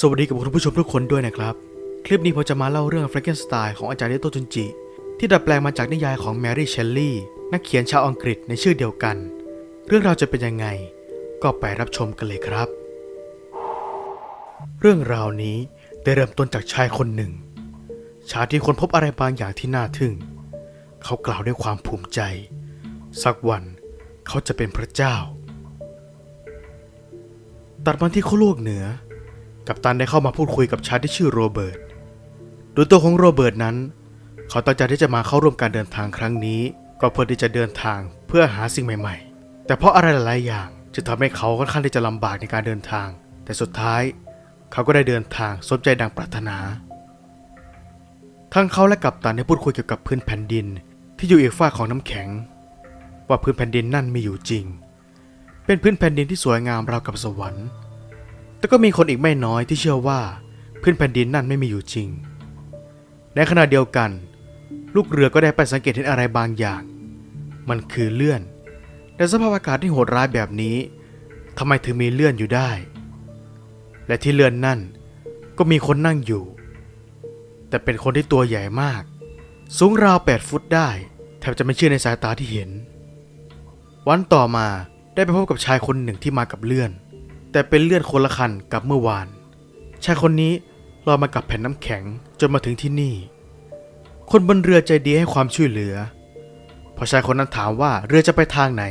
สวัสดีกับคุณผู้ชมทุกคนด้วยนะครับ คลิปนี้ผมจะมาเล่าเรื่อง Frankenstein ของอาจารย์เดโตจุนจิ ที่ดัดแปลงมาจากนิยายของแมรี่เชลลีย์นักเขียนชาวอังกฤษในชื่อเดียวกัน เรื่องราวจะเป็นยังไง ก็ไปรับชมกันเลยครับ เรื่องราวนี้ได้เริ่มต้นจากชายคนหนึ่ง ชายที่คนพบอะไรบางอย่างที่น่าทึ่ง เขากล่าวด้วยความภูมิใจ สักวันเขาจะเป็นพระเจ้า ตัดมาที่ขั้วโลกเหนือ กัปตันได้เข้ามาพูดคุยกับชายที่ชื่อโรเบิร์ต โดยตัวของโรเบิร์ตนั้น เขาตั้งใจที่จะมาเข้าร่วมการเดินทางครั้งนี้ ก็เพื่อที่จะเดินทางเพื่อหาสิ่งใหม่ ๆ แต่เพราะอะไรหลายอย่างจะทำให้เขาค่อนข้างที่จะลำบากในการเดินทาง แต่สุดท้าย เขาก็ได้เดินทางสมใจดังปรารถนา ทั้งเขาและกัปตันได้พูดคุยเกี่ยวกับพื้นแผ่นดิน ที่อยู่อีกฝ้าของน้ำแข็ง ว่าพื้นแผ่นดินนั่นมีอยู่จริง เป็นพื้นแผ่นดินที่สวยงามราวกับสวรรค์ แต่ก็มีคนอีกไม่น้อยที่เชื่อว่าพื้นแผ่นดินนั่นไม่มีอยู่จริง ในขณะเดียวกัน ลูกเรือก็ได้ไปสังเกตเห็นอะไรบางอย่าง มันคือเลื่อน แต่สภาพอากาศที่โหดร้ายแบบนี้ทำไมถึงมีเลื่อนอยู่ได้ และที่เลื่อนนั่นก็มีคนนั่งอยู่ แต่เป็นคนที่ตัวใหญ่มาก สูงราว8ฟุตได้ แทบจะไม่เชื่อในสายตาที่เห็น วันต่อมาได้ไปพบกับชายคนหนึ่งที่มากับเลื่อน แต่เป็นเลือนคนละคันกับเมื่อวาน ชายคนนี้ลอมากับแผ่นน้ำแข็งจนมาถึงที่นี่ คนบนเรือใจดีให้ความช่วยเหลือ พอชายคนนั้นถามว่าเรือจะไปทางไหน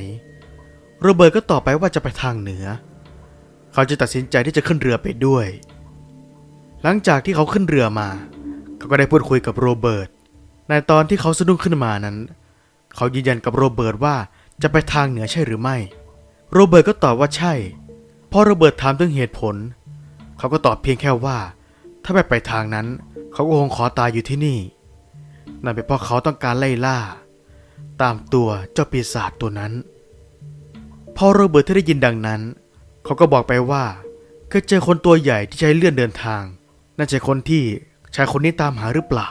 โรเบิร์ตก็ตอบไปว่าจะไปทางเหนือ เขาจะตัดสินใจที่จะขึ้นเรือไปด้วย หลังจากที่เขาขึ้นเรือมา เขาก็ได้พูดคุยกับโรเบิร์ต ในตอนที่เขาสะดุ้งขึ้นมานั้น เขายืนยันกับโรเบิร์ตว่าจะไปทางเหนือใช่หรือไม่ โรเบิร์ตก็ตอบว่าใช่ พอโรเบิร์ตถามถึงเหตุผล เขาก็ตอบเพียงแค่ว่า ถ้าไม่ไปทางนั้น เขาก็คงขอตายอยู่ที่นี่ นั่นเป็นเพราะเขาต้องการไล่ล่า ตามตัวเจ้าปีศาจตัวนั้น พอโรเบิร์ตที่ได้ยินดังนั้น เขาก็บอกไปว่าเคยเจอคนตัวใหญ่ที่ใช้เลื่อนเดินทาง น่าจะคนที่ชายคนนี้ตามหาหรือเปล่า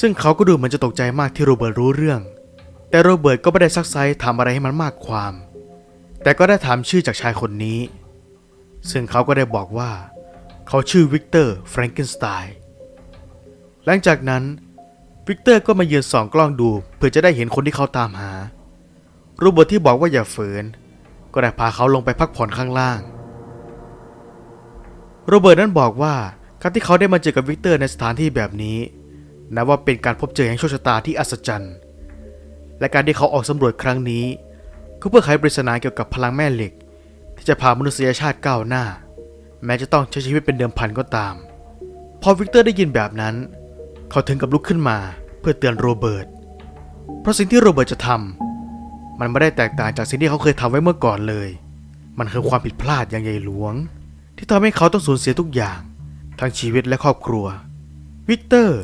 ซึ่งเขาก็ดูเหมือนจะตกใจมากที่โรเบิร์ตรู้เรื่อง แต่โรเบิร์ตก็ไม่ได้ซักไซถามอะไรให้มันมากความ แต่ก็ได้ถามชื่อจากชายคนนี้ ซึ่งเขาก็ได้บอกว่า เขาชื่อวิกเตอร์แฟรงเกนสไตน์หลังจากนั้น วิกเตอร์ก็มายืนส่องกล้องดูเพื่อจะได้เห็นคนที่เขาตามหา โรเบิร์ตที่บอกว่าอย่าฝืน ก็ได้พาเขาลงไปพักผ่อนข้างล่าง โรเบิร์ตนั้นบอกว่าการที่เขาได้มาเจอกับวิกเตอร์ในสถานที่แบบนี้นับว่าเป็นการพบเจอแห่งโชคชะตาที่อัศจรรย์ และการที่เขาออกสำรวจครั้งนี้ก็เพื่อไขปริศนาเกี่ยวกับพลังแม่เหล็ก ที่จะพามนุษยชาติก้าวหน้า แม้จะต้องใช้ชีวิตเป็นเดิมพันก็ตาม พอวิกเตอร์ได้ยินแบบนั้น เขาถึงกับลุกขึ้นมาเพื่อเตือนโรเบิร์ตเพราะสิ่งที่โรเบิร์ตจะทำมันไม่ได้แตกต่างจากสิ่งที่เขาเคยทำไว้เมื่อก่อนเลย มันคือความผิดพลาดอย่างใหญ่หลวง ที่ทำให้เขาต้องสูญเสียทุกอย่าง ทั้งชีวิตและครอบครัว วิกเตอร์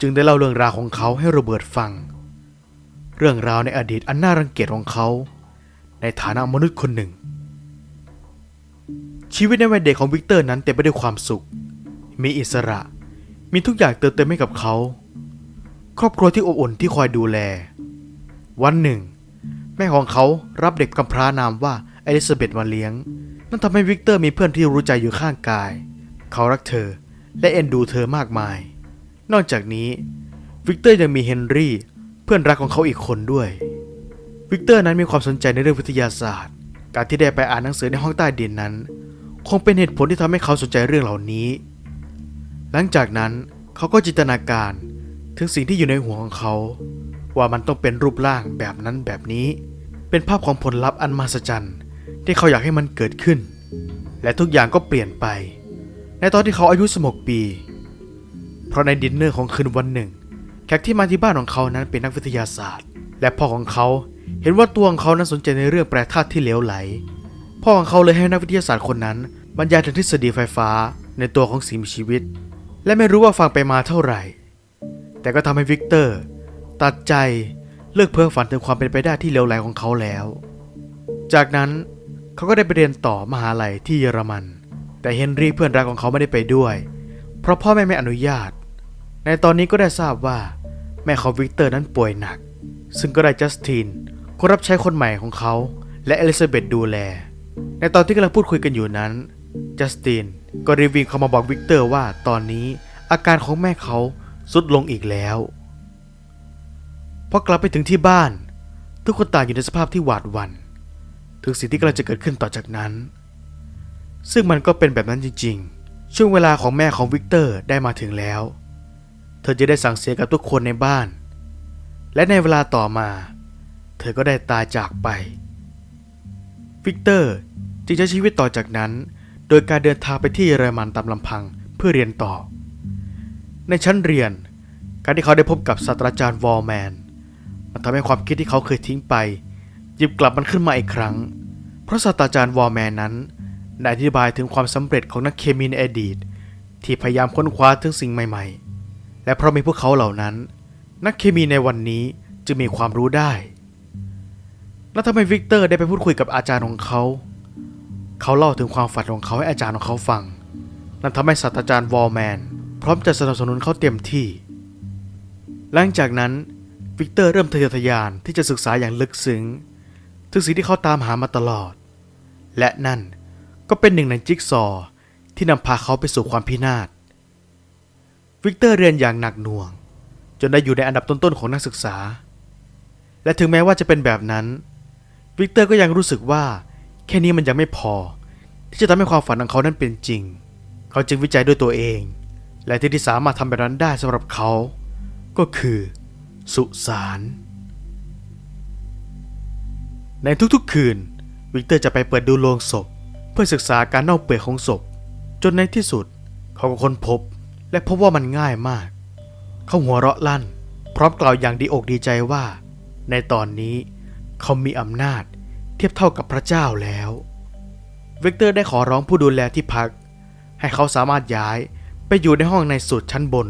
จึงได้เล่าเรื่องราวของเขาให้โรเบิร์ตฟัง เรื่องราวในอดีตอันน่ารังเกียจของเขา ในฐานะมนุษย์คนหนึ่ง ชีวิตในวัยเด็กของวิกเตอร์นั้นเต็มไปด้วยความสุข มีอิสระ มีทุกอย่างเติมเต็มให้กับเขา ครอบครัวที่อบอุ่นที่คอยดูแล วันหนึ่ง แม่ของเขารับเด็กกำพร้านามว่าอลิซาเบธมาเลี้ยง นั่นทำให้วิกเตอร์มีเพื่อนที่รู้ใจอยู่ข้างกาย เขารักเธอและเอ็นดูเธอมากมาย นอกจากนี้ วิกเตอร์ยังมีเฮนรี่ เพื่อนรักของเขาอีกคนด้วย วิกเตอร์นั้นมีความสนใจในเรื่องวิทยาศาสตร์ การที่ได้ไปอ่านหนังสือในห้องใต้ดินนั้น คงเป็นเหตุผลที่ทำให้เขาสนใจเรื่องเหล่านี้ หลังจากนั้นเขาก็จินตนาการถึงสิ่งที่อยู่ในหัวของเขา ว่ามันต้องเป็นรูปร่างแบบนั้นแบบนี้ เป็นภาพของผลลัพธ์อันมหัศจรรย์ที่เขาอยากให้มันเกิดขึ้น และทุกอย่างก็เปลี่ยนไป ในตอนที่เขาอายุสมกปี เพราะในดินเนอร์ของคืนวันหนึ่ง แขกที่มาที่บ้านของเขานั้นเป็นนักวิทยาศาสตร์ และพ่อของเขาเห็นว่าตัวของเขานั้นสนใจในเรื่องแปรธาตุที่เหลวไหล พ่อของเขาเลยให้นักวิทยาศาสตร์คนนั้น บรรยายถึงทฤษฎีไฟฟ้าในตัวของสิ่งมีชีวิต และไม่รู้ว่าฟังไปมาเท่าไหร่ แต่ก็ทำให้วิกเตอร์ ตัดใจเลิกเพ้อฝันถึงความเป็นไปได้ที่เลวไหลของเขาแล้ว จากนั้นเขาก็ได้ไปเรียนต่อมหาลัยที่เยอรมัน แต่เฮนรี่เพื่อนรักของเขาไม่ได้ไปด้วย เพราะพ่อแม่ไม่อนุญาต ในตอนนี้ก็ได้ทราบว่า แม่ของวิกเตอร์นั้นป่วยหนัก ซึ่งก็ได้จัสตินคนรับใช้คนใหม่ของเขา และเอลิซาเบธดูแล ในตอนที่กำลังพูดคุยกันอยู่นั้น จัสตินก็รีบวิ่งเข้ามาบอกวิกเตอร์ว่าตอนนี้อาการของแม่เขาสุดลงอีกแล้วพอกลับไปถึงที่บ้าน ทุกคนต่างอยู่ในสภาพที่หวาดหวั่นถึงสิ่งที่กำลังจะเกิดขึ้นต่อจากนั้น ซึ่งมันก็เป็นแบบนั้นจริงๆ ช่วงเวลาของแม่ของวิกเตอร์ได้มาถึงแล้ว เธอจะได้สั่งเสียกับทุกคนในบ้าน และในเวลาต่อมา เธอก็ได้ตายจากไป วิกเตอร์ จึงใช้ชีวิตต่อจากนั้น โดยการเดินทางไปที่เยอรมันตามลำพังเพื่อเรียนต่อ ในชั้นเรียน การที่เขาได้พบกับศาสตราจารย์วอลแมน มันทำให้ความคิดที่เขาเคยทิ้งไปหยิบกลับมันขึ้นมาอีกครั้ง เพราะศาสตราจารย์วอลแมนนั้นได้อธิบายถึงความสำเร็จของนักเคมีในอดีต ที่พยายามค้นคว้าถึงสิ่งใหม่ๆ และเพราะมีพวกเขาเหล่านั้น นักเคมีในวันนี้จึงมีความรู้ได้ แล้วทำไมวิกเตอร์ได้ไปพูดคุยกับอาจารย์ของเขา เขาเล่าถึงความฝันของเขาให้อาจารย์ของเขาฟัง นั่นทำให้ศาสตราจารย์วอลแมน พร้อมจะสนับสนุนเขาเต็มที่ หลังจากนั้นวิกเตอร์เริ่มทะเยอทะยานที่จะศึกษาอย่างลึกซึ้งถึงสิ่งที่เขาตามหามาตลอด และนั่นก็เป็นหนึ่งในจิ๊กซอว์ที่นำพาเขาไปสู่ความพินาศ วิกเตอร์เรียนอย่างหนักหน่วง จนได้อยู่ในอันดับต้นๆของนักศึกษา และถึงแม้ว่าจะเป็นแบบนั้น วิกเตอร์ก็ยังรู้สึกว่า แค่นี้มันยังไม่พอ ที่จะทำให้ความฝันของเขานั้นเป็นจริง เขาจึงวิจัยด้วยตัวเอง และที่ที่สามารถทำแบบนั้นได้สำหรับเขา ก็คือ สุสาน ในทุกๆคืน วิกเตอร์จะไปเปิดดูโลงศพ เพื่อศึกษาการเน่าเปื่อยของศพ จนในที่สุด เขาก็ค้นพบ และพบว่ามันง่ายมาก เขาหัวเราะลั่น พร้อมกล่าวอย่างดีอกดีใจว่า ในตอนนี้เขามีอำนาจ ทียบเท่ากับพระเจ้าแล้ว เวกเตอร์ได้ขอร้องผู้ดูแลที่พัก ให้เขาสามารถย้ายไปอยู่ในห้องในสุดชั้นบน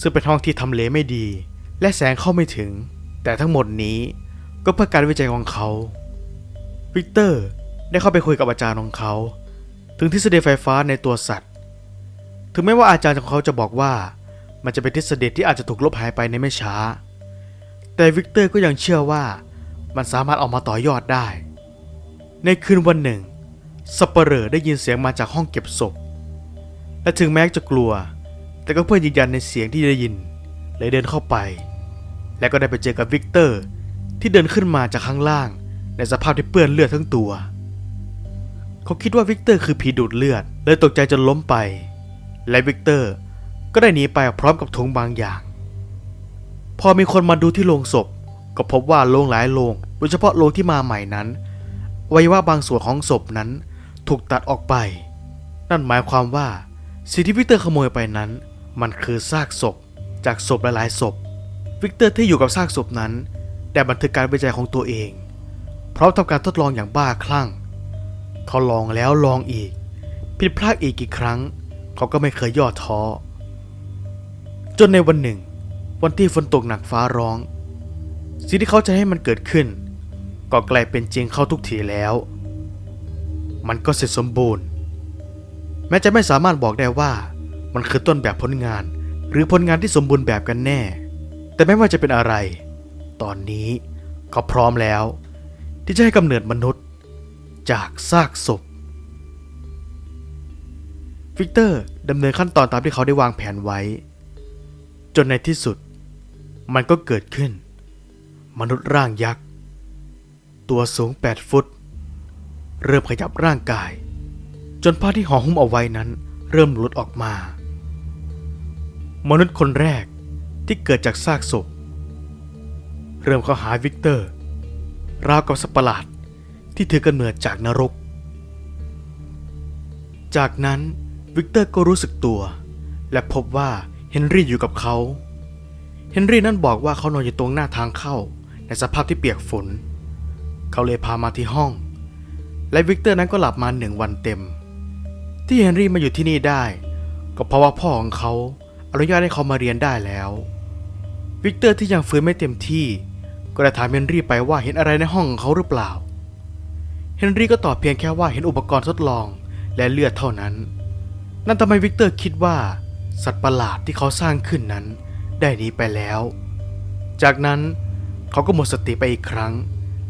ซึ่งเป็นห้องที่ทำเลไม่ดี และแสงเข้าไม่ถึง แต่ทั้งหมดนี้ก็เพื่อการวิจัยของเขาวิกเตอร์ได้เข้าไปคุยกับอาจารย์ของเขา ถึงทฤษฎีไฟฟ้าในตัวสัตว์ ถึงแม้ว่าอาจารย์ของเขาจะบอกว่ามันจะเป็นทฤษฎีที่อาจจะถูกลบหายไปในไม่ช้า แต่วิกเตอร์ก็ยังเชื่อว่า มันสามารถออกมาต่อยอดได้ ในคืนวันหนึ่งสปเหร่อได้ยินเสียงมาจากห้องเก็บศพ และถึงแม้จะกลัว แต่ก็เพื่อยืนยันในเสียงที่ได้ยินเลยเดินเข้าไป และก็ได้ไปเจอกับวิกเตอร์ที่เดินขึ้นมาจากข้างล่าง ในสภาพที่เปื้อนเลือดทั้งตัว เขาคิดว่าวิกเตอร์คือผีดูดเลือดเลยตกใจจนล้มไป และวิกเตอร์ก็ได้หนีไปพร้อมกับถุงบางอย่าง พอมีคนมาดูที่โลงศพ ก็พบว่าโลงหลายโลงโดยเฉพาะโลงที่มาใหม่นั้นวัยวะบางส่วนของศพนั้นถูกตัดออกไป นั่นหมายความว่าสิ่งที่วิกเตอร์ขโมยไปนั้น มันคือซากศพจากศพหลายๆศพ วิกเตอร์ที่อยู่กับซากศพนั้นได้บันทึกการวิจัยของตัวเองพร้อมทำการทดลองอย่างบ้าคลั่ง เขาลองแล้วลองอีก ผิดพลาดอีกกี่ครั้ง เขาก็ไม่เคยย่อท้อจนในวันหนึ่ง วันที่ฝนตกหนักฟ้าร้อง สิ่งที่เขาจะให้มันเกิดขึ้น ก็กลายเป็นจริงเข้าทุกทีแล้ว มันก็เสร็จสมบูรณ์ แม้จะไม่สามารถบอกได้ว่า มันคือต้นแบบผลงาน หรือผลงานที่สมบูรณ์แบบกันแน่ แต่ไม่ว่าจะเป็นอะไร ตอนนี้เขาพร้อมแล้ว ที่จะให้กำเนิดมนุษย์จากซากศพวิกเตอร์ดำเนินขั้นตอนตามที่เขาได้วางแผนไว้ จนในที่สุด มันก็เกิดขึ้น มนุษย์ร่างยักษ์ ตัวสูง 8 ฟุต เริ่มขยับร่างกาย จนผ้าที่ห่อหุ้มเอาไว้นั้นเริ่มหลุดออกมา มนุษย์คนแรกที่เกิดจากซากศพ เริ่มเข้าหาวิกเตอร์ ราวกับสัตว์ประหลาดที่ถือกำเนิดจากนรก จากนั้นวิกเตอร์ก็รู้สึกตัว และพบว่าเฮนรี่อยู่กับเขา เฮนรี่นั้นบอกว่าเขานอนอยู่ตรงหน้าทางเข้า ในสภาพที่เปียกฝน เขาเลยพามาที่ห้อง และวิกเตอร์นั้นก็หลับมาหนึ่งวันเต็ม ที่เฮนรี่มาอยู่ที่นี่ได้ ก็เพราะว่าพ่อของเขาอนุญาตให้เขามาเรียนได้แล้ว วิกเตอร์ที่ยังฟื้นไม่เต็มที่ ก็ได้ถามเฮนรี่ไปว่าเห็นอะไรในห้องของเขาหรือเปล่า เฮนรี่ก็ตอบเพียงแค่ว่าเห็นอุปกรณ์ทดลองและเลือดเท่านั้น นั่นทำให้วิกเตอร์คิดว่า สัตว์ประหลาดที่เขาสร้างขึ้นนั้นได้หนีไปแล้ว จากนั้น เขาก็หมดสติไปอีกครั้ง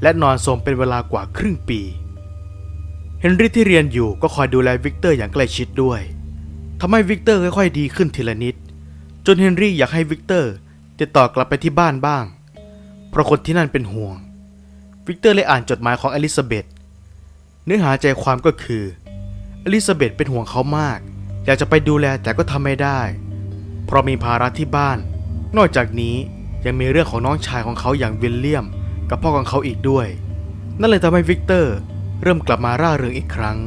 และนอนสมเป็นเวลากว่าครึ่งปี เฮนรี่ที่เรียนอยู่ก็คอยดูแลวิกเตอร์อย่างใกล้ชิดด้วยทำให้วิกเตอร์ค่อยๆดีขึ้นทีละนิด จนเฮนรี่อยากให้วิกเตอร์ติดต่อกลับไปที่บ้านบ้าง เพราะคนที่นั่นเป็นห่วง วิกเตอร์เลยอ่านจดหมายของอลิซาเบธเนื้อหาใจความก็คืออลิซาเบธเป็นห่วงเขามาก อยากจะไปดูแลแต่ก็ทำไม่ได้ เพราะมีภาระที่บ้าน นอกจากนี้ ยังมีเรื่องของน้องชายของเขาอย่างวิลเลียม กับพ่อของเขาอีกด้วย นั่นเลยทำให้วิกเตอร์เริ่มกลับมาร่าเริงอีกครั้ง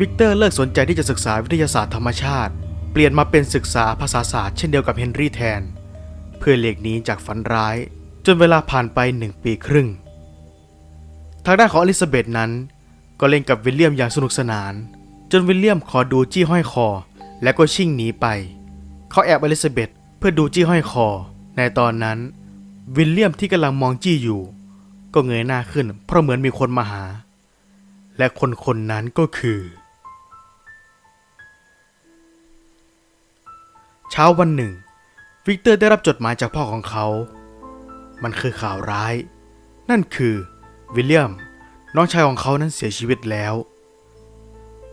วิกเตอร์เลิกสนใจที่จะศึกษาวิทยาศาสตร์ธรรมชาติ เปลี่ยนมาเป็นศึกษาภาษาศาสตร์เช่นเดียวกับเฮนรี่แทน เพื่อเลีกหนีจากฝันร้าย จนเวลาผ่านไปหนึ่งปีครึ่ง ทางด้านของอลิซาเบธนั้นก็เล่นกับวิลเลียมอย่างสนุกสนาน จนวิลเลียมขอดูจี้ห้อยคอ และก็ชิ่งหนีไป เขาแอบอลิซาเบธเพื่อดูจี้ห้อยคอ ในตอนนั้น วิลเลียมที่กำลังมองจี้อยู่ ก็เงยหน้าขึ้น เพราะเหมือนมีคนมาหา และคนคนนั้นก็คือ เช้าวันหนึ่ง วิกเตอร์ได้รับจดหมายจากพ่อของเขา มันคือข่าวร้าย นั่นคือวิลเลียม น้องชายของเขานั้นเสียชีวิตแล้ว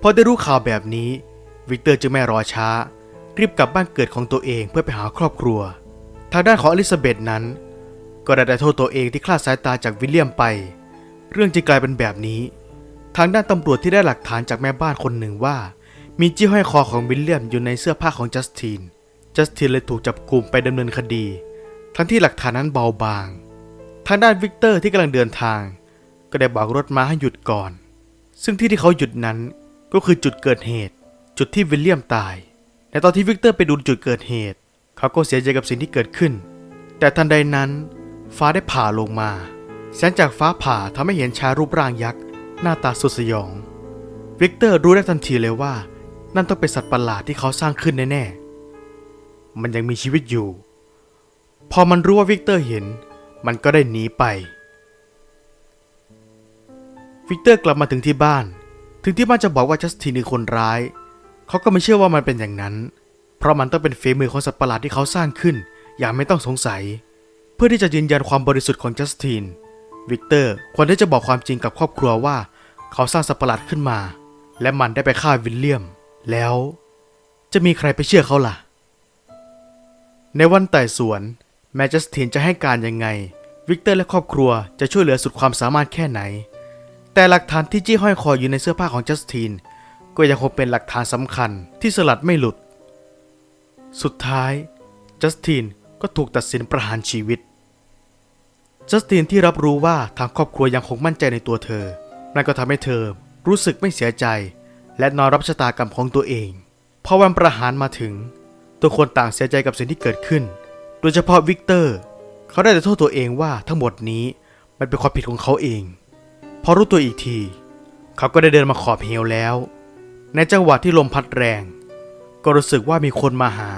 พอได้รู้ข่าวแบบนี้ วิกเตอร์จึงไม่รอช้า รีบกลับบ้านเกิดของตัวเองเพื่อไปหาครอบครัว ทางด้านของอลิซาเบธนั้น ก็ได้แต่โทษตัวเองที่คลาดสายตาจากวิลเลียมไป เรื่องจึงกลายเป็นแบบนี้ ทางด้านตำรวจที่ได้หลักฐานจากแม่บ้านคนหนึ่งว่า มีจี้ห้อยคอของวิลเลียมอยู่ในเสื้อผ้าของจัสติน จัสตินเลยถูกจับกลุ่มไปดำเนินคดี ทั้งที่หลักฐานนั้นเบาบาง ทางด้านวิกเตอร์ที่กำลังเดินทาง ก็ได้บอกรถม้าให้หยุดก่อน ซึ่งที่ที่เขาหยุดนั้นก็คือจุดเกิดเหตุ จุดที่วิลเลียมตาย ในตอนที่วิกเตอร์ไปดูจุดเกิดเหตุ เขาก็เสียใจกับสิ่งที่เกิดขึ้น แต่ทันใดนั้น ฟ้าได้ผ่าลงมาแสงจากฟ้าผ่าทำให้เห็นชายรูปร่างยักษ์หน้าตาสุดสยอง วิกเตอร์รู้ได้ทันทีเลยว่า นั่นต้องเป็นสัตว์ประหลาดที่เขาสร้างขึ้นแน่ๆ มันยังมีชีวิตอยู่ พอมันรู้ว่าวิกเตอร์เห็น มันก็ได้หนีไป วิกเตอร์กลับมาถึงที่บ้าน ถึงที่บ้านจะบอกว่าจัสตินคือคนร้าย เขาก็ไม่เชื่อว่ามันเป็นอย่างนั้นเราะมันต้องเป็นฝีมือของสัตว์ประหลาดที่เขาสร้างขึ้น อย่างไม่ต้องสงสัย เพื่อที่จะยืนยันความบริสุทธิ์ของจัสตินวิกเตอร์ควรที่จะบอกความจริงกับครอบครัวว่า เขาสร้างสัตว์ประหลาดขึ้นมา และมันได้ไปฆ่าวิลเลียม แล้ว จะมีใครไปเชื่อเขาล่ะ ในวันไต่สวน แม้จัสตินจะให้การยังไง วิกเตอร์และครอบครัวจะช่วยเหลือสุดความสามารถแค่ไหน แต่หลักฐานที่จี้ห้อยคออยู่ในเสื้อผ้าของจัสตินก็ยังคงเป็นหลักฐานสำคัญที่สลัดไม่หลุด สุดท้ายจัสตินก็ถูกตัดสินประหารชีวิต จัสตินที่รับรู้ว่าทางครอบครัวยังคงมั่นใจในตัวเธอ นั่นก็ทำให้เธอรู้สึกไม่เสียใจ และนอนรับชะตากรรมของตัวเอง พอวันประหารมาถึงทุกคนต่างเสียใจกับสิ่งที่เกิดขึ้น โดยเฉพาะวิกเตอร์ เขาได้แต่โทษตัวเองว่าทั้งหมดนี้มันเป็นความผิดของเขาเอง พอรู้ตัวอีกที เขาก็ได้เดินมาขอบเหวแล้ว ในจังหวะที่ลมพัดแรง ก็รู้สึกว่ามีคนมาหา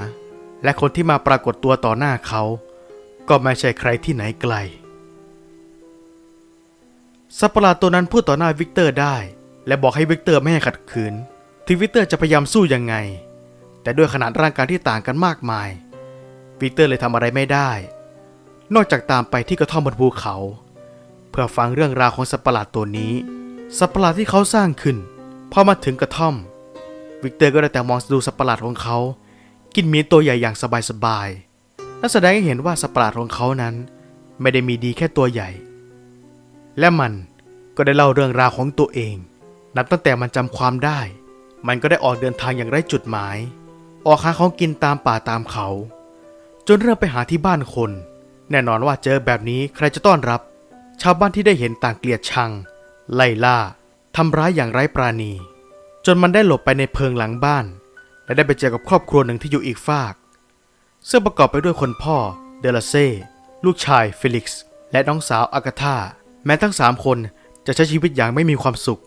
และคนที่มาปรากฏตัวต่อหน้าเขา ก็ไม่ใช่ใครที่ไหนไกลสัปะหลาดตัวนั้นพูดต่อหน้าวิกเตอร์ได้ และบอกให้วิกเตอร์ไม่ให้ขัดขืนถึงวิกเตอร์จะพยายามสู้ยังไง แต่ด้วยขนาดร่างกายที่ต่างกันมากมาย วิกเตอร์เลยทำอะไรไม่ได้ นอกจากตามไปที่กระท่อมบนภูเขา เพื่อฟังเรื่องราวของสัปะหลาดตัวนี้ สัปะหลาดที่เขาสร้างขึ้นพอมาถึงกระท่อม วิกเตอร์ก็ได้แต่มองดูสัตว์ประหลาดของเขา กินมีตัวใหญ่อย่างสบายๆ นั่นแสดงให้เห็นว่าสัตว์ประหลาดของเขานั้น ไม่ได้มีดีแค่ตัวใหญ่ และมันก็ได้เล่าเรื่องราวของตัวเอง นับตั้งแต่มันจำความได้ มันก็ได้ออกเดินทางอย่างไร้จุดหมาย ออกหาของกินตามป่าตามเขา จนเริ่มไปหาที่บ้านคน แน่นอนว่าเจอแบบนี้ใครจะต้อนรับ ชาวบ้านที่ได้เห็นต่างเกลียดชัง ไล่ล่าทำร้ายอย่างไร้ปราณี จนมันได้หลบไปในเพิงหลังบ้าน และได้ไปเจอกับครอบครัวหนึ่งที่อยู่อีกฝาก ซึ่งประกอบไปด้วยคนพ่อเดลาเซ่ลูกชายเฟลิกซ์และน้องสาวอากาธาแม้ทั้งสามคนจะใช้ชีวิตอย่างไม่มีความสุข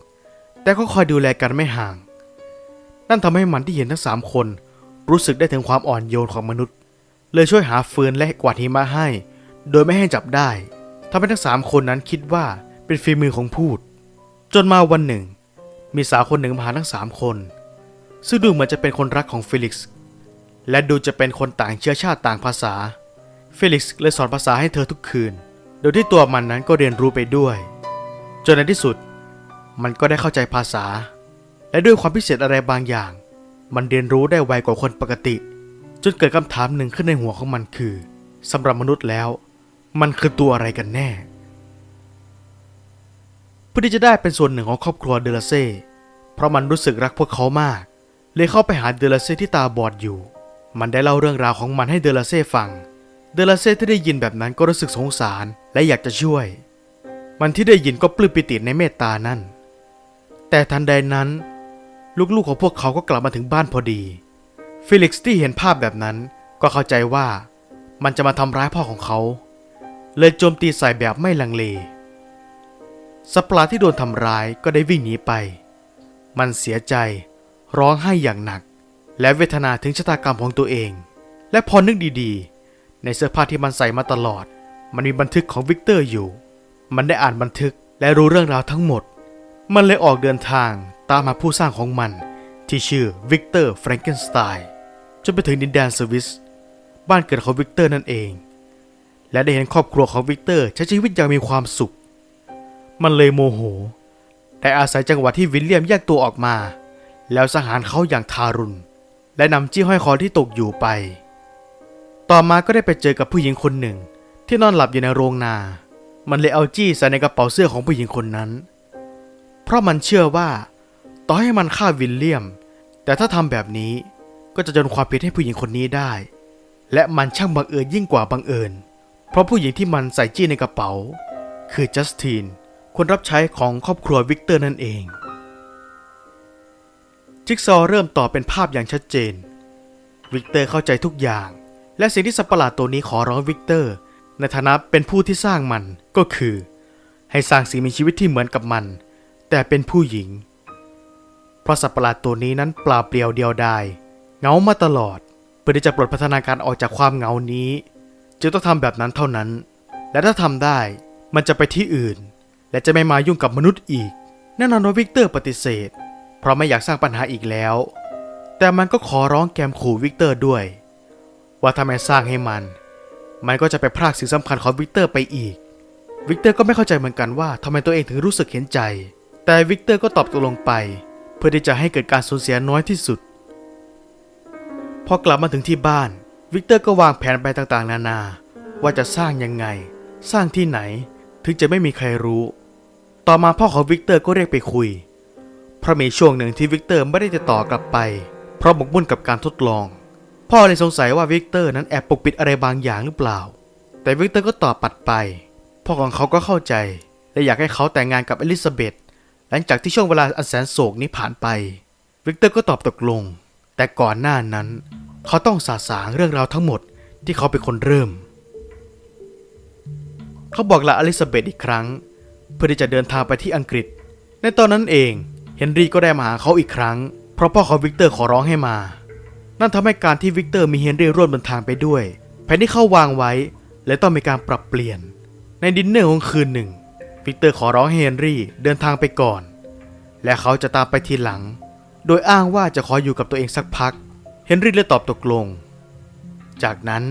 แต่ก็คอยดูแลกันไม่ห่าง นั่นทำให้มันที่เห็นทั้งสามคนรู้สึกได้ถึงความอ่อนโยนของมนุษย์ เลยช่วยหาฟืนและกวาดหิมะให้ โดยไม่ให้จับได้ทำให้ทั้งสามคนนั้นคิดว่าเป็นฝีมือของพูด จนมาวันหนึ่ง มีสาวคนหนึ่งมาหาทั้งสามคน ซึ่งดูเหมือนจะเป็นคนรักของเฟลิกซ์และดูจะเป็นคนต่างเชื้อชาติต่างภาษาเฟลิกซ์เลยสอนภาษาให้เธอทุกคืน โดยที่ตัวมันนั้นก็เรียนรู้ไปด้วย จนในที่สุด มันก็ได้เข้าใจภาษา และด้วยความพิเศษอะไรบางอย่าง มันเรียนรู้ได้ไวกว่าคนปกติ จนเกิดคำถามหนึ่งขึ้นในหัวของมันคือสำหรับมนุษย์แล้ว มันคือตัวอะไรกันแน่ พื่อที่จะได้เป็นส่วนหนึ่งของครอบครัวเดลาเซ่เพราะมันรู้สึกรักพวกเขามาก เลยเข้าไปหาเดลาเซ่ที่ตาบอดอยู่ มันได้เล่าเรื่องราวของมันให้เดลาเซ่ฟัง เดลาเซ่ที่ได้ยินแบบนั้นก็รู้สึกสงสารและอยากจะช่วย มันที่ได้ยินก็ปลื้มปิติในเมตตานั่น แต่ทันใดนั้น ลูกๆของพวกเขาก็กลับมาถึงบ้านพอดี ฟิลิกซ์ที่เห็นภาพแบบนั้นก็เข้าใจว่ามันจะมาทำร้ายพ่อของเขา เลยโจมตีใส่แบบไม่ลังเล สัปลาที่โดนทำร้ายก็ได้วิ่งหนีไป มันเสียใจร้องไห้อย่างหนัก และเวทนาถึงชะตากรรมของตัวเอง และพอนึกดีๆ ในเสื้อผ้าที่มันใส่มาตลอด มันมีบันทึกของวิกเตอร์อยู่ มันได้อ่านบันทึกและรู้เรื่องราวทั้งหมด มันเลยออกเดินทางตามหาผู้สร้างของมัน ที่ชื่อวิกเตอร์แฟรงเกนสไตน์จนไปถึงดินแดนสวิสบ้านเกิดของวิกเตอร์นั่นเอง และได้เห็นครอบครัวของวิกเตอร์ใช้ชีวิตอย่างมีความสุข มันเลยโมโห แต่อาศัยจังหวะที่วิลเลียมแยกตัวออกมา แล้วสังหารเขาอย่างทารุณ และนำจี้ห้อยคอที่ตกอยู่ไป ต่อมาก็ได้ไปเจอกับผู้หญิงคนหนึ่ง ที่นอนหลับอยู่ในโรงนา มันเลยเอาจี้ใส่ในกระเป๋าเสื้อของผู้หญิงคนนั้น เพราะมันเชื่อว่า ต่อให้มันฆ่าวิลเลียม แต่ถ้าทำแบบนี้ก็จะโยนความผิดให้ผู้หญิงคนนี้ได้ และมันช่างบังเอิญยิ่งกว่าบังเอิญ เพราะผู้หญิงที่มันใส่จี้ในกระเป๋า คือจัสติน คนรับใช้ของครอบครัววิกเตอร์นั่นเอง จิ๊กซอเริ่มต่อเป็นภาพอย่างชัดเจน วิกเตอร์เข้าใจทุกอย่าง และสิ่งที่สัตว์ประหลาดตัวนี้ขอร้องวิกเตอร์ ในฐานะเป็นผู้ที่สร้างมันก็คือ ให้สร้างสิ่งมีชีวิตที่เหมือนกับมัน แต่เป็นผู้หญิง เพราะสัตว์ประหลาดตัวนี้นั้นเปล่าเปลี่ยวเดียวดายเหงามาตลอด เพื่อที่จะปลดพัฒนาการออกจากความเหงานี้ จึงต้องทำแบบนั้นเท่านั้น และถ้าทำได้มันจะไปที่อื่น และจะไม่มายุ่งกับมนุษย์อีกแน่นอนว่าวิกเตอร์ปฏิเสธ เพราะไม่อยากสร้างปัญหาอีกแล้ว แต่มันก็ขอร้องแกมขู่วิกเตอร์ด้วย ว่าถ้าไม่สร้างให้มัน มันก็จะไปพรากสิ่งสำคัญของวิกเตอร์ไปอีก วิกเตอร์ก็ไม่เข้าใจเหมือนกันว่าทำไมตัวเองถึงรู้สึกเห็นใจ แต่วิกเตอร์ก็ตอบตกลงไป เพื่อที่จะให้เกิดการสูญเสียน้อยที่สุด พอกลับมาถึงที่บ้าน วิกเตอร์ก็วางแผนไปต่างๆ นานา ว่าจะสร้างยังไง สร้างที่ไหน ถึงจะไม่มีใครรู้ ต่อมาพ่อของวิกเตอร์ก็เรียกไปคุย เพราะมีช่วงหนึ่งที่วิกเตอร์ไม่ได้ติดต่อกลับไป เพราะหมกมุ่นกับการทดลอง พ่อเลยสงสัยว่าวิกเตอร์นั้นแอบปกปิดอะไรบางอย่างหรือเปล่า แต่วิกเตอร์ก็ตอบปัดไป พ่อของเขาก็เข้าใจ และอยากให้เขาแต่งงานกับอลิซาเบธหลังจากที่ช่วงเวลาอันแสนโศกนี้ผ่านไป วิกเตอร์ก็ตอบตกลง แต่ก่อนหน้านั้น เขาต้องสาสางเรื่องราวทั้งหมดที่เขาเป็นคนเริ่ม เขาบอกลาอลิซาเบธอีกครั้ง เพื่อที่จะเดินทางไปที่อังกฤษ ในตอนนั้นเองเฮนรี่ก็ได้มาหาเขาอีกครั้ง เพราะพ่อของวิกเตอร์ขอร้องให้มา นั่นทำให้การที่วิกเตอร์มีเฮนรี่ร่วมเดินทางไปด้วย แผนที่เขาวางไว้ และต้องมีการปรับเปลี่ยน ในดินเนอร์ของคืนหนึ่งวิกเตอร์ขอร้องให้เฮนรี่เดินทางไปก่อน และเขาจะตามไปทีหลัง โดยอ้างว่าจะขออยู่กับตัวเองสักพัก เฮนรี่เลยตอบตกลง จากนั้น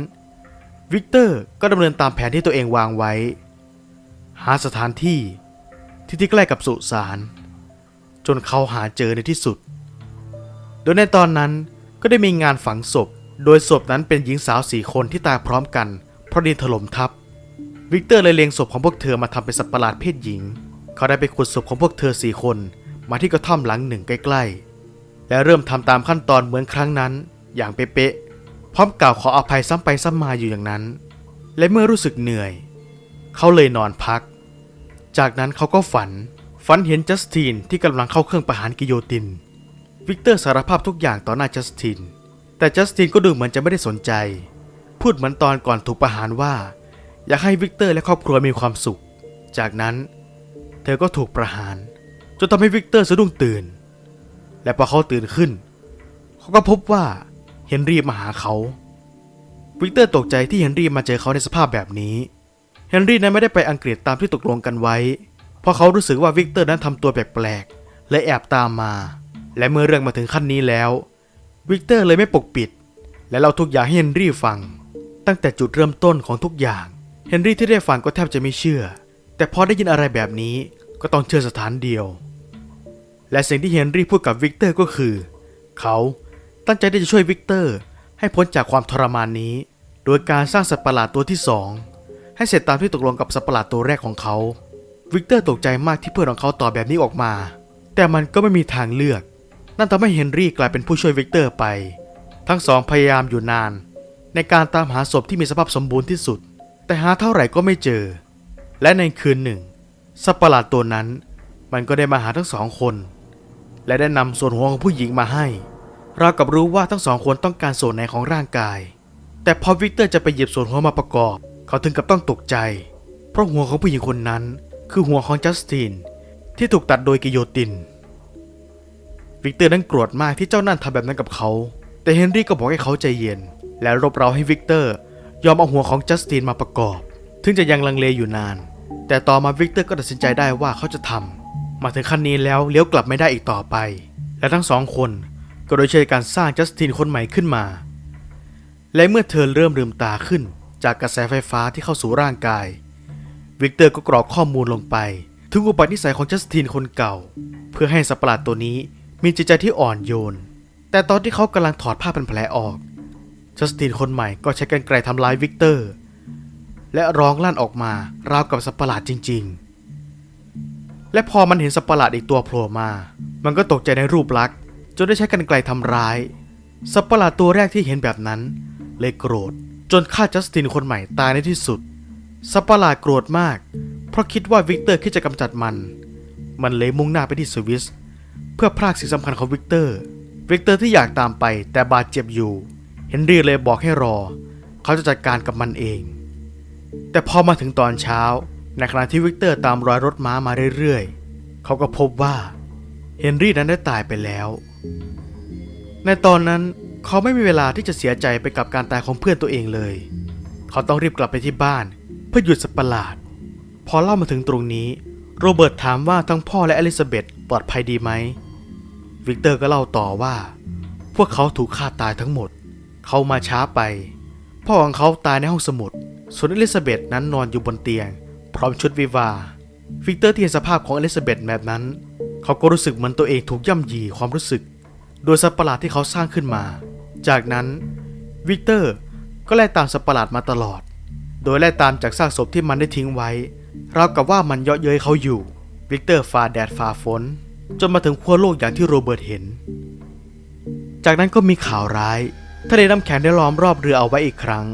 วิกเตอร์ก็ดำเนินตามแผนที่ตัวเองวางไว้ หาสถานที่ที่ที่ใกล้กับสุสานจนเขาหาเจอในที่สุด โดยในตอนนั้นก็ได้มีงานฝังศพ โดยศพนั้นเป็นหญิงสาวสี่คนที่ตายพร้อมกัน เพราะดินถล่มทับ วิกเตอร์เลยเลียงศพของพวกเธอมาทำเป็นสัตว์ประหลาดเพศหญิง เขาได้ไปขุดศพของพวกเธอสี่คนมาที่กระท่อมหลังหนึ่งใกล้ๆ และเริ่มทำตามขั้นตอนเหมือนครั้งนั้น อย่างเป๊ะๆพร้อมกล่าวขออภัยซ้ำไปซ้ำมาอยู่อย่างนั้น และเมื่อรู้สึกเหนื่อย เขาเลยนอนพัก จากนั้นเขาก็ฝัน ฝันเห็นจัสตินที่กำลังเข้าเครื่องประหารกิโยติน วิกเตอร์สารภาพทุกอย่างต่อหน้าจัสติน แต่จัสตินก็ดูเหมือนจะไม่ได้สนใจ พูดเหมือนตอนก่อนถูกประหารว่า อยากให้วิกเตอร์และครอบครัวมีความสุข จากนั้น เธอก็ถูกประหาร จนทำให้วิกเตอร์สะดุ้งตื่น และพอเขาตื่นขึ้น เขาก็พบว่าเฮนรี่มาหาเขา วิกเตอร์ตกใจที่เฮนรี่มาเจอเขาในสภาพแบบนี้ เฮนรี่นั้นไม่ได้ไปอังกฤษตามที่ตกลงกันไว้ เพราะเขารู้สึกว่าวิกเตอร์นั้นทำตัวแปลกๆ และแอบตามมา และเมื่อเรื่องมาถึงขั้นนี้แล้ว วิกเตอร์เลยไม่ปกปิด และเล่าทุกอย่างให้เฮนรี่ฟัง ตั้งแต่จุดเริ่มต้นของทุกอย่าง เฮนรี่ที่ได้ฟังก็แทบจะไม่เชื่อ แต่พอได้ยินอะไรแบบนี้ก็ต้องเชื่อสถานเดียว และสิ่งที่เฮนรี่พูดกับวิกเตอร์ก็คือ เขาตั้งใจที่จะช่วยวิกเตอร์ให้พ้นจากความทรมานนี้ โดยการสร้างสัตว์ประหลาดตัวที่สอง ให้เสร็จตามที่ตกลงกับสัตว์ประหลาดตัวแรกของเขา วิกเตอร์ตกใจมากที่เพื่อนของเขาตอบแบบนี้ออกมา แต่มันก็ไม่มีทางเลือก นั่นทำให้เฮนรี่กลายเป็นผู้ช่วยวิกเตอร์ไป ทั้งสองพยายามอยู่นาน ในการตามหาศพที่มีสภาพสมบูรณ์ที่สุด แต่หาเท่าไหร่ก็ไม่เจอ และในคืนหนึ่ง สัตว์ประหลาดตัวนั้น มันก็ได้มาหาทั้งสองคน และได้นำส่วนหัวของผู้หญิงมาให้เราวกับรู้ว่าทั้งสองคนต้องการส่วนไหนของร่างกาย แต่พอวิกเตอร์จะไปหยิบส่วนหัวมาประกอบ เขาถึงกับต้องตกใจ เพราะหัวของผู้หญิงคนนั้นคือหัวของจัสตินที่ถูกตัดโดยกิโยติน วิกเตอร์นั้นโกรธมากที่เจ้านั่นทำแบบนั้นกับเขา แต่เฮนรี่ก็บอกให้เขาใจเย็น และรบเร้าให้วิกเตอร์ ยอมเอาหัวของจัสตินมาประกอบ ถึงจะยังลังเลอยู่นาน แต่ต่อมาวิกเตอร์ก็ตัดสินใจได้ว่าเขาจะทำ มาถึงขั้นนี้แล้วเลี้ยวกลับไม่ได้อีกต่อไป และทั้งสองคนก็โดยใช่วยการสร้างจัสตินคนใหม่ขึ้นมา และเมื่อเธอเริ่มลืมตาขึ้น จากกระแสไฟฟ้าที่เข้าสู่ร่างกาย วิกเตอร์ก็กรอกข้อมูลลงไป ถึงอุปนิสัยของจัสตินคนเก่า เพื่อให้สัตว์ประหลาดตัวนี้มีจิตใจที่อ่อนโยน แต่ตอนที่เขากำลังถอดผ้าพันแผลออก จัสตินคนใหม่ก็ใช้กรรไกรทำร้ายวิกเตอร์ และร้องลั่นออกมาราวกับสัตว์ประหลาดจริง ๆ และพอมันเห็นสัตว์ประหลาดอีกตัวโผล่มา มันก็ตกใจในรูปลักษณ์จนได้ใช้กรรไกรทำร้าย สัตว์ประหลาดตัวแรกที่เห็นแบบนั้น เลยโกรธ จนฆ่าจัสตินคนใหม่ตายในที่สุดสัตว์ปะหลาดโกรธมาก เพราะคิดว่าวิกเตอร์คิดจะกำจัดมัน มันเลยมุ่งหน้าไปที่สวิส เพื่อพรากสิ่งสำคัญของวิกเตอร์ วิกเตอร์ที่อยากตามไปแต่บาดเจ็บอยู่ เฮนรี่เลยบอกให้รอ เขาจะจัดการกับมันเอง แต่พอมาถึงตอนเช้า ในขณะที่วิกเตอร์ตามรอยรถม้ามาเรื่อยๆ เขาก็พบว่าเฮนรี่นั้นได้ตายไปแล้ว ในตอนนั้น เขาไม่มีเวลาที่จะเสียใจไปกับการตายของเพื่อนตัวเองเลย เขาต้องรีบกลับไปที่บ้านเพื่อหยุดสัตว์ประหลาด พอเล่ามาถึงตรงนี้ โรเบิร์ตถามว่าทั้งพ่อและอลิซาเบธปลอดภัยดีไหม วิกเตอร์ก็เล่าต่อว่า พวกเขาถูกฆ่าตายทั้งหมด เขามาช้าไป พ่อของเขาตายในห้องสมุด ส่วนอลิซาเบธนั้นนอนอยู่บนเตียง พร้อมชุดวิวา วิกเตอร์ที่เห็นสภาพของอลิซาเบธแบบนั้น เขาก็รู้สึกเหมือนตัวเองถูกย่ำยีความรู้สึก โดยสัตว์ประหลาดที่เขาสร้างขึ้นมา จากนั้นวิกเตอร์ก็ไล่ตามสัตว์ประหลาดมาตลอด โดยไล่ตามจากซากศพที่มันได้ทิ้งไว้ ราวกับว่ามันเยาะเย้ยเขาอยู่ วิกเตอร์ฝ่าแดดฝ่าฝน จนมาถึงขั้วโลกอย่างที่โรเบิร์ตเห็น จากนั้นก็มีข่าวร้ายทะเลน้ำแข็งได้ล้อมรอบเรือเอาไว้อีกครั้ง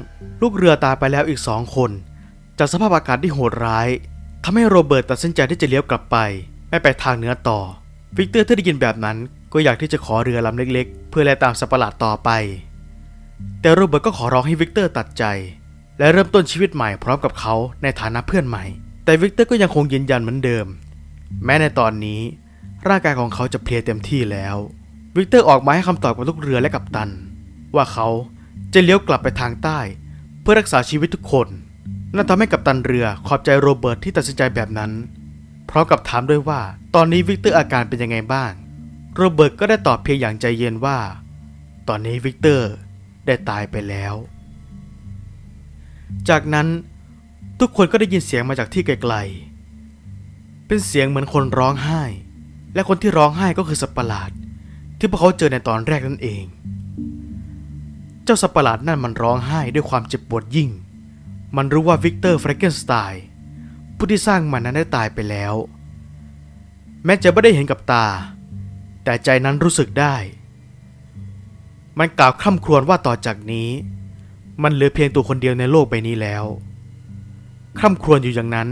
ลูกเรือตายไปแล้วอีกสองคน จากสภาพอากาศที่โหดร้ายทำให้โรเบิร์ตตัดสินใจที่จะเลี้ยวกลับไป ไม่ไปทางเหนือต่อ วิกเตอร์ที่ได้ยินแบบนั้น ก็อยากที่จะขอเรือลำเล็กๆ เพื่อไล่ตามสัปหลาดต่อไป แต่โรเบิร์ตก็ขอร้องให้วิกเตอร์ตัดใจ และเริ่มต้นชีวิตใหม่พร้อมกับเขาในฐานะเพื่อนใหม่ แต่วิกเตอร์ก็ยังคงยืนยันเหมือนเดิม แม้ในตอนนี้ ร่างกายของเขาจะเพลียเต็มที่แล้ว วิกเตอร์ออกมาให้คำตอบกับลูกเรือและกัปตัน ว่าเขาจะเลี้ยวกลับไปทางใต้ เพื่อรักษาชีวิตทุกคนนั่นทำให้กัปตันเรือขอบใจโรเบิร์ตที่ตัดสินใจแบบนั้นพร้อมกับถามด้วยว่า ตอนนี้วิกเตอร์อาการเป็นยังไงบ้าง โรเบิร์ตก็ได้ตอบเพียงอย่างใจเย็นว่า ตอนนี้วิกเตอร์ได้ตายไปแล้ว จากนั้นทุกคนก็ได้ยินเสียงมาจากที่ไกลๆ เป็นเสียงเหมือนคนร้องไห้ และคนที่ร้องไห้ก็คือสัตว์ประหลาด ที่พวกเขาเจอในตอนแรกนั่นเอง เจ้าสัตว์ประหลาดนั่นมันร้องไห้ด้วยความเจ็บปวดยิ่ง มันรู้ว่าวิกเตอร์แฟรงเกนสไตน์ผู้ที่สร้างมันนั้นได้ตายไปแล้ว แม้จะไม่ได้เห็นกับตา แต่ใจนั้นรู้สึกได้ มันกล่าวคร่ำครวญว่าต่อจากนี้ มันเหลือเพียงตัวคนเดียวในโลกใบนี้แล้ว คร่ำครวญอยู่อย่างนั้น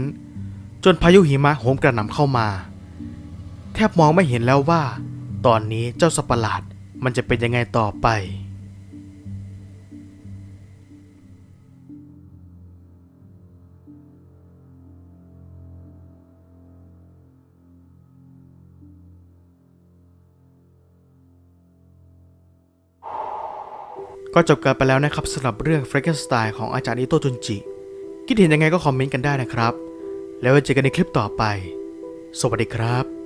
จนพายุหิมะโหมกระหน่ำเข้ามา แทบมองไม่เห็นแล้วว่า ตอนนี้เจ้าสัตว์ปหลาดมันจะเป็นยังไงต่อไป ก็จบกันไปแล้วนะครับสำหรับเรื่อง Frankenstein ของอาจารย์อิโตจุนจิ คิดเห็นยังไงก็คอมเมนต์กันได้นะครับ แล้วเจอกันในคลิปต่อไป สวัสดีครับ